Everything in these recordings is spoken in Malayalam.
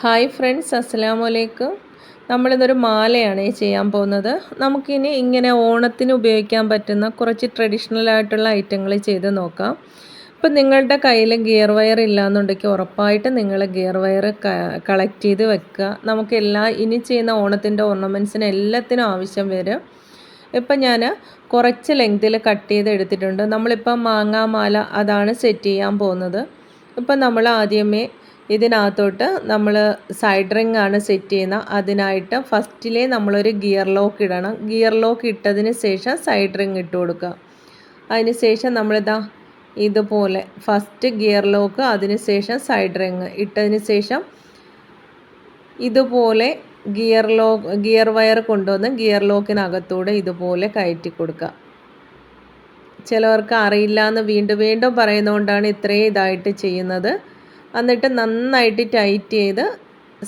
ഹായ് ഫ്രണ്ട്സ് അസ്സലാമു അലൈക്കും നമ്മളിതൊരു മാലയാണ് ചെയ്യാൻ പോകുന്നത്. നമുക്കിനി ഇങ്ങനെ ഓണത്തിന് ഉപയോഗിക്കാൻ പറ്റുന്ന കുറച്ച് ട്രഡീഷണൽ ആയിട്ടുള്ള ഐറ്റങ്ങൾ ചെയ്ത് നോക്കാം. ഇപ്പം നിങ്ങളുടെ കയ്യിൽ ഗിയർ വയർ ഇല്ലാന്നുണ്ടെങ്കിൽ ഉറപ്പായിട്ട് നിങ്ങൾ ഗിയർ വയർ കളക്ട് ചെയ്ത് വെക്കുക. നമുക്ക് എല്ലാ ഇനി ചെയ്യുന്ന ഓണത്തിന്റെ ഓർണമെന്റ്സിന് എല്ലാത്തിനും ആവശ്യം വരും. ഇപ്പം ഞാൻ കുറച്ച് ലെങ്തിൽ കട്ട് ചെയ്ത് എടുത്തിട്ടുണ്ട്. നമ്മളിപ്പം മാങ്ങാമാല അതാണ് സെറ്റ് ചെയ്യാൻ പോകുന്നത്. ഇപ്പം നമ്മൾ ആദ്യമേ ഇതിനകത്തോട്ട് നമ്മൾ സൈഡ് റിംഗ് ആണ് സെറ്റ് ചെയ്യുന്നത് അതിനായിട്ട് ഫസ്റ്റിലേ നമ്മളൊരു ഗിയർ ലോക്ക് ഇടണം. ഗിയർ ലോക്ക് ഇട്ടതിന് ശേഷം സൈഡ് റിംഗ് ഇട്ട് കൊടുക്കുക. അതിന് ശേഷം നമ്മളിതാ ഇതുപോലെ ഫസ്റ്റ് ഗിയർ ലോക്ക് അതിന് ശേഷം സൈഡ് റിംഗ് ഇട്ടതിന് ശേഷം ഇതുപോലെ ഗിയർ ലോക്ക് ഗിയർ വയർ കൊണ്ടുവന്ന് ഗിയർ ലോക്കിനകത്തൂടെ ഇതുപോലെ കയറ്റി കൊടുക്കുക. ചിലവർക്ക് അറിയില്ല എന്ന് വീണ്ടും വീണ്ടും പറയുന്നതുകൊണ്ടാണ് ഇത്രയും ഇതായിട്ട് ചെയ്യുന്നത്. എന്നിട്ട് നന്നായിട്ട് ടൈറ്റ് ചെയ്ത്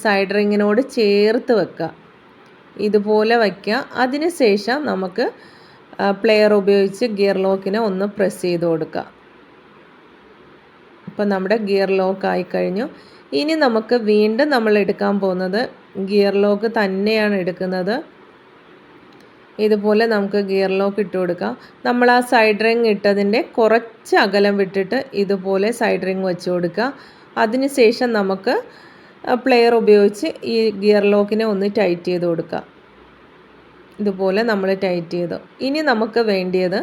സൈഡ് റിങ്ങിനോട് ചേർത്ത് വെക്കുക. ഇതുപോലെ വയ്ക്കുക അതിന് ശേഷം നമുക്ക് പ്ലെയർ ഉപയോഗിച്ച് ഗിയർ ലോക്കിനെ ഒന്ന് പ്രസ് ചെയ്ത് കൊടുക്കുക. അപ്പം നമ്മുടെ ഗിയർ ലോക്ക് ആയി കഴിഞ്ഞു. ഇനി നമുക്ക് വീണ്ടും നമ്മൾ എടുക്കാൻ പോകുന്നത് ഗിയർ ലോക്ക് തന്നെയാണ് എടുക്കുന്നത്. ഇതുപോലെ നമുക്ക് ഗിയർ ലോക്ക് ഇട്ട് കൊടുക്കാം നമ്മൾ ആ സൈഡ് റിങ് ഇട്ടതിന്റെ കുറച്ച് അകലം വിട്ടിട്ട് ഇതുപോലെ സൈഡ് റിങ് വെച്ച് കൊടുക്കുക. അതിനുശേഷം നമുക്ക് പ്ലെയർ ഉപയോഗിച്ച് ഈ ഗിയർ ലോക്കിനെ ഒന്ന് ടൈറ്റ് ചെയ്ത് കൊടുക്കാം. ഇതുപോലെ നമ്മൾ ടൈറ്റ് ചെയ്തു. ഇനി നമുക്ക് വേണ്ടിയത്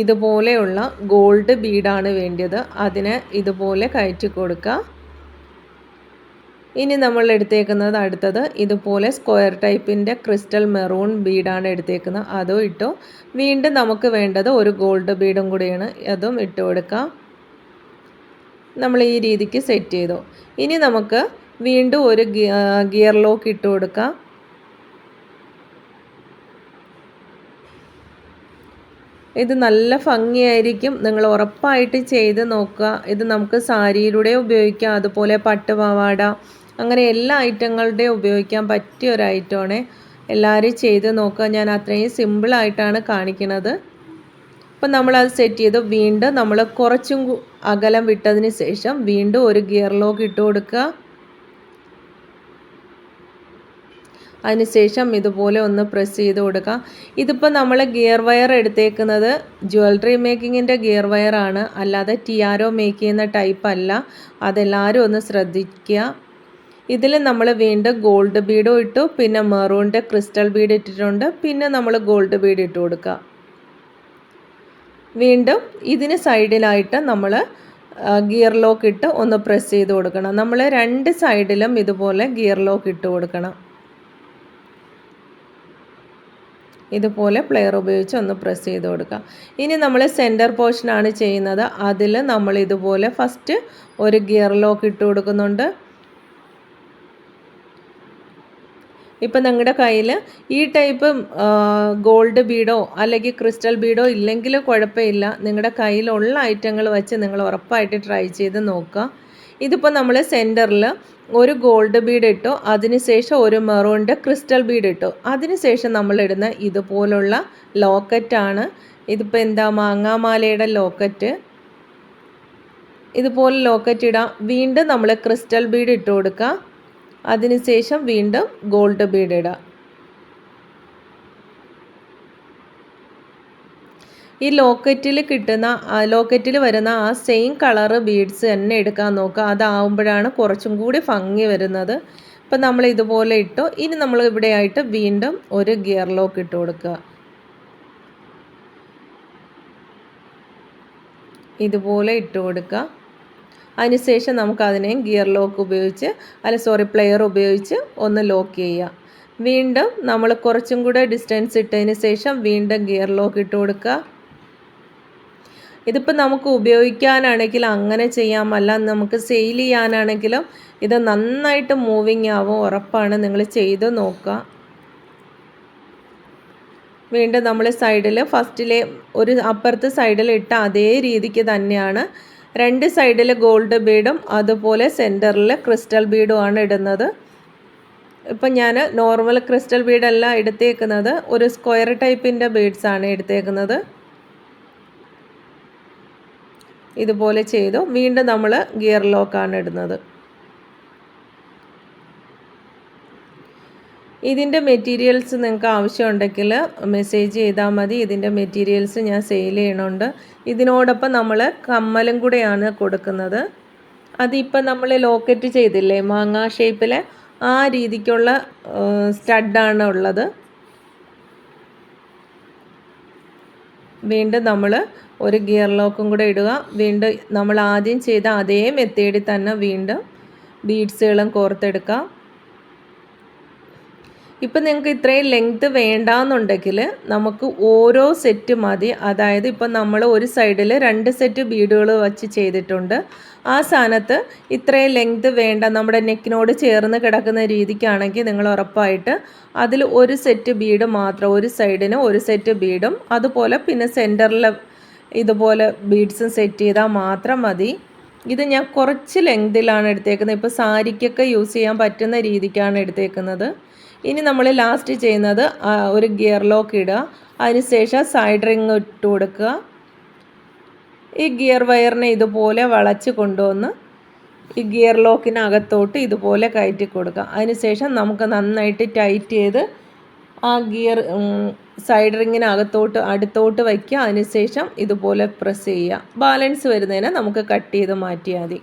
ഇതുപോലെയുള്ള ഗോൾഡ് ബീഡാണ് വേണ്ടിയത്. അതിനെ ഇതുപോലെ കയറ്റി കൊടുക്കുക ഇനി നമ്മൾ എടുത്തേക്കുന്നത് അടുത്തത് ഇതുപോലെ സ്ക്വയർ ടൈപ്പിന്റെ ക്രിസ്റ്റൽ മെറൂൺ ബീഡാണ് എടുത്തേക്കുന്നത്. അതും ഇട്ടു. വീണ്ടും നമുക്ക് വേണ്ടത് ഒരു ഗോൾഡ് ബീഡും കൂടിയാണ്. അതും ഇട്ട് കൊടുക്കാം. നമ്മൾ ഈ രീതിക്ക് സെറ്റ് ചെയ്തു. ഇനി നമുക്ക് വീണ്ടും ഒരു ഗിയർ ലോക്ക് ഇട്ട് കൊടുക്കാം. ഇത് നല്ല ഭംഗിയായിരിക്കും. നിങ്ങൾ ഉറപ്പായിട്ട് ചെയ്ത് നോക്കുക. ഇത് നമുക്ക് സാരിയിലൂടെ ഉപയോഗിക്കാം. അതുപോലെ പട്ടുപാവാട അങ്ങനെ എല്ലാ ഐറ്റങ്ങളുടെയും ഉപയോഗിക്കാൻ പറ്റിയ ഒരു ഐറ്റമാണ് എല്ലാവരും ചെയ്ത് നോക്കുക. ഞാൻ അത്രയും സിമ്പിളായിട്ടാണ് കാണിക്കുന്നത്. അപ്പം നമ്മളത് സെറ്റ് ചെയ്ത് വീണ്ടും നമ്മൾ കുറച്ചും അകലം വിട്ടതിന് ശേഷം വീണ്ടും ഒരു ഗിയർ ലോക്ക് ഇട്ട് കൊടുക്കുക. അതിനുശേഷം ഇതുപോലെ ഒന്ന് പ്രസ് ചെയ്ത് കൊടുക്കുക. ഇതിപ്പോൾ നമ്മൾ ഗിയർ വയർ എടുത്തേക്കുന്നത് ജ്വല്ലറി മേക്കിങ്ങിന്റെ ഗിയർ വയറാണ് അല്ലാതെ ടിയാരോ മേക്ക് ചെയ്യുന്ന ടൈപ്പ് അല്ല. അതെല്ലാവരും ഒന്ന് ശ്രദ്ധിക്കുക. ഇതിൽ നമ്മൾ വീണ്ടും ഗോൾഡ് ബീഡും ഇട്ടു. പിന്നെ മെറൂണിന്റെ ക്രിസ്റ്റൽ ബീഡ് ഇട്ടിട്ടുണ്ട്. പിന്നെ നമ്മൾ ഗോൾഡ് ബീഡ് ഇട്ട് കൊടുക്കുക. വീണ്ടും ഇതിന് സൈഡിലായിട്ട് നമ്മൾ ഗിയർ ലോക്ക് ഇട്ട് ഒന്ന് പ്രസ് ചെയ്ത് കൊടുക്കണം. നമ്മൾ രണ്ട് സൈഡിലും ഇതുപോലെ ഗിയർ ലോക്ക് ഇട്ട് കൊടുക്കണം. ഇതുപോലെ പ്ലെയർ ഉപയോഗിച്ച് ഒന്ന് പ്രസ് ചെയ്ത് കൊടുക്കുക ഇനി നമ്മൾ സെന്റർ പോർഷനാണ് ചെയ്യുന്നത്. അതിൽ നമ്മൾ ഇതുപോലെ ഫസ്റ്റ് ഒരു ഗിയർ ലോക്ക് ഇട്ട് കൊടുക്കുന്നുണ്ട്. ഇപ്പം നിങ്ങളുടെ കയ്യിൽ ഈ ടൈപ്പ് ഗോൾഡ് ബീഡോ അല്ലെങ്കിൽ ക്രിസ്റ്റൽ ബീഡോ ഇല്ലെങ്കിൽ കുഴപ്പമില്ല. നിങ്ങളുടെ കയ്യിലുള്ള ഐറ്റങ്ങൾ വെച്ച് നിങ്ങൾ ഉറപ്പായിട്ട് ട്രൈ ചെയ്ത് നോക്കുക ഇതിപ്പോൾ നമ്മൾ സെന്ററിൽ ഒരു ഗോൾഡ് ബീഡ് ഇട്ടു അതിനുശേഷം ഒരു മെറൂണിന്റെ ക്രിസ്റ്റൽ ബീഡ് ഇട്ടു അതിനുശേഷം നമ്മളിടുന്ന ഇതുപോലുള്ള ലോക്കറ്റാണ്. ഇതിപ്പോൾ എന്താ മാങ്ങാമാലയുടെ ലോക്കറ്റ്. ഇതുപോലെ ലോക്കറ്റ് ഇടാം. വീണ്ടും നമ്മൾ ക്രിസ്റ്റൽ ബീഡ് ഇട്ട് കൊടുക്കുക അതിനുശേഷം വീണ്ടും ഗോൾഡ് ബീഡ് ഇടാം ഈ ലോക്കറ്റിൽ കിട്ടുന്ന ലോക്കറ്റിൽ വരുന്ന ആ സെയിം കളറ് ബീഡ്സ് തന്നെ എടുക്കാൻ നോക്കുക. അതാവുമ്പോഴാണ് കുറച്ചും കൂടി ഭംഗി വരുന്നത്. ഇപ്പം നമ്മൾ ഇതുപോലെ ഇട്ടു. ഇനി നമ്മൾ ഇവിടെ ആയിട്ട് വീണ്ടും ഒരു ഗിയർ ലോക്ക് ഇട്ട് കൊടുക്കുക. ഇതുപോലെ ഇട്ട് കൊടുക്കുക. അതിനുശേഷം നമുക്ക് അതിനെ ഗിയർ ലോക്ക് ഉപയോഗിച്ച് അല്ല സോറി പ്ലെയർ ഉപയോഗിച്ച് ഒന്ന് ലോക്ക് ചെയ്യുക. വീണ്ടും നമ്മൾ കുറച്ചും കൂടെ ഡിസ്റ്റൻസ് ഇട്ടതിന് ശേഷം വീണ്ടും ഗിയർ ലോക്ക് ഇട്ട് കൊടുക്കുക. ഇതിപ്പോൾ നമുക്ക് ഉപയോഗിക്കാനാണെങ്കിൽ അങ്ങനെ ചെയ്യാം. അല്ല നമുക്ക് സെയിൽ ചെയ്യാനാണെങ്കിലും ഇത് നന്നായിട്ട് മൂവിങ് ആവും ഉറപ്പാണ്. നിങ്ങൾ ചെയ്ത് നോക്കുക. വീണ്ടും നമ്മൾ സൈഡിൽ ഫസ്റ്റിലെ ഒരു അപ്പുറത്ത് സൈഡിൽ ഇട്ട അതേ രീതിക്ക് തന്നെയാണ് രണ്ട് സൈഡിൽ ഗോൾഡ് ബീഡും അതുപോലെ സെന്ററിൽ ക്രിസ്റ്റൽ ബീഡും ആണ് ഇടുന്നത്. ഇപ്പം ഞാൻ നോർമൽ ക്രിസ്റ്റൽ ബീഡല്ല എടുത്തേക്കുന്നത്. ഒരു സ്ക്വയർ ടൈപ്പിന്റെ ബീഡ്സാണ് എടുത്തേക്കുന്നത്. ഇതുപോലെ ചെയ്തു. വീണ്ടും നമ്മൾ ഗിയർ ലോക്കാണ് ഇടുന്നത്. ഇതിന്റെ മെറ്റീരിയൽസ് നിങ്ങൾക്ക് ആവശ്യമുണ്ടെങ്കിൽ മെസ്സേജ് ചെയ്താൽ മതി. ഇതിന്റെ മെറ്റീരിയൽസ് ഞാൻ സെയിൽ ചെയ്യണുണ്ട്. ഇതിനോടൊപ്പം നമ്മൾ കമ്മലും കൂടെയാണ് കൊടുക്കുന്നത്. അതിപ്പോൾ നമ്മൾ ലോക്കറ്റ് ചെയ്തില്ലേ മാങ്ങ ഷേപ്പിലെ ആ രീതിക്കുള്ള സ്റ്റഡാണ് ഉള്ളത്. വീണ്ടും നമ്മൾ ഒരു ഗിയർ ലോക്കും കൂടെ ഇടുക. വീണ്ടും നമ്മൾ ആദ്യം ചെയ്ത അതേ മെത്തേഡിൽ തന്നെ വീണ്ടും ബീഡ്സുകളും കോർത്തെടുക്കുക ഇപ്പം നിങ്ങൾക്ക് ഇത്രയും ലെങ്ത് വേണ്ടാന്നുണ്ടെങ്കിൽ നമുക്ക് ഓരോ സെറ്റ് മതി. അതായത് ഇപ്പം നമ്മൾ ഒരു സൈഡിൽ രണ്ട് സെറ്റ് ബീഡുകൾ വച്ച് ചെയ്തിട്ടുണ്ട്. ആ സ്ഥാനത്ത് ഇത്രയും ലെങ്ത് വേണ്ട. നമ്മുടെ നെക്കിനോട് ചേർന്ന് കിടക്കുന്ന രീതിക്കാണെങ്കിൽ നിങ്ങൾ ഉറപ്പായിട്ട് അതിൽ ഒരു സെറ്റ് ബീഡ് മാത്രം ഒരു സൈഡിന് ഒരു സെറ്റ് ബീഡും അതുപോലെ പിന്നെ സെന്ററിൽ ഇതുപോലെ ബീഡ്സും സെറ്റ് ചെയ്താൽ മാത്രം മതി. ഇത് ഞാൻ കുറച്ച് ലെങ്തിലാണ് എടുത്തേക്കുന്നത്. ഇപ്പോൾ സാരിക്കൊക്കെ യൂസ് ചെയ്യാൻ പറ്റുന്ന രീതിക്കാണ് എടുത്തേക്കുന്നത്. ഇനി നമ്മൾ ലാസ്റ്റ് ചെയ്യുന്നത് ഒരു ഗിയർ ലോക്ക് ഇടുക. അതിനുശേഷം സൈഡ് റിങ് ഇട്ട് കൊടുക്കുക. ഈ ഗിയർ വയറിനെ ഇതുപോലെ വളച്ച് കൊണ്ടുവന്ന് ഈ ഗിയർ ലോക്കിനകത്തോട്ട് ഇതുപോലെ കയറ്റി കൊടുക്കുക. അതിനുശേഷം നമുക്ക് നന്നായിട്ട് ടൈറ്റ് ചെയ്ത് ആ ഗിയർ സൈഡ് റിങ്ങിനകത്തോട്ട് അടുത്തോട്ട് വയ്ക്കുക. അതിനുശേഷം ഇതുപോലെ പ്രസ് ചെയ്യുക. ബാലൻസ് വരുന്നതിന് നമുക്ക് കട്ട് ചെയ്ത് മാറ്റിയാൽ മതി.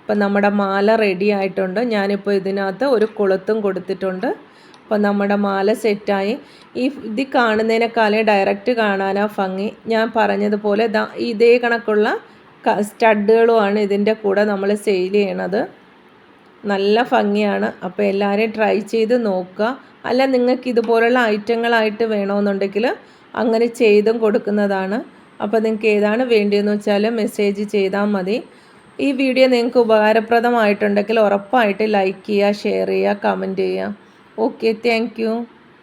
ഇപ്പം നമ്മുടെ മാല റെഡി ആയിട്ടുണ്ട്. ഞാനിപ്പോൾ ഇതിനകത്ത് ഒരു കൊളുത്തും കൊടുത്തിട്ടുണ്ട്. അപ്പോൾ നമ്മുടെ മാല സെറ്റായി. ഈ ഇത് കാണുന്നതിനേക്കാളെ ഡയറക്റ്റ് കാണാനാ ഭംഗി. ഞാൻ പറഞ്ഞതുപോലെ ഇതേ കണക്കുള്ള സ്റ്റഡുകളുമാണ് ഇതിന്റെ കൂടെ നമ്മൾ സെയിൽ ചെയ്യണത്. നല്ല ഭംഗിയാണ്. അപ്പോൾ എല്ലാവരെയും ട്രൈ ചെയ്ത് നോക്കുക. അല്ല നിങ്ങൾക്ക് ഇതുപോലുള്ള ഐറ്റങ്ങളായിട്ട് വേണമെന്നുണ്ടെങ്കിൽ അങ്ങനെ ചെയ്തും കൊടുക്കുന്നതാണ്. അപ്പോൾ നിങ്ങൾക്ക് ഏതാണ് വേണ്ടിയെന്ന് വെച്ചാൽ മെസ്സേജ് ചെയ്താൽ മതി. ഈ വീഡിയോ നിങ്ങൾക്ക് ഉപകാരപ്രദമായിട്ടുണ്ടെങ്കിൽ ഉറപ്പായിട്ട് ലൈക്ക് ചെയ്യുക ഷെയർ ചെയ്യുക കമന്റ് ചെയ്യുക. Okay thank you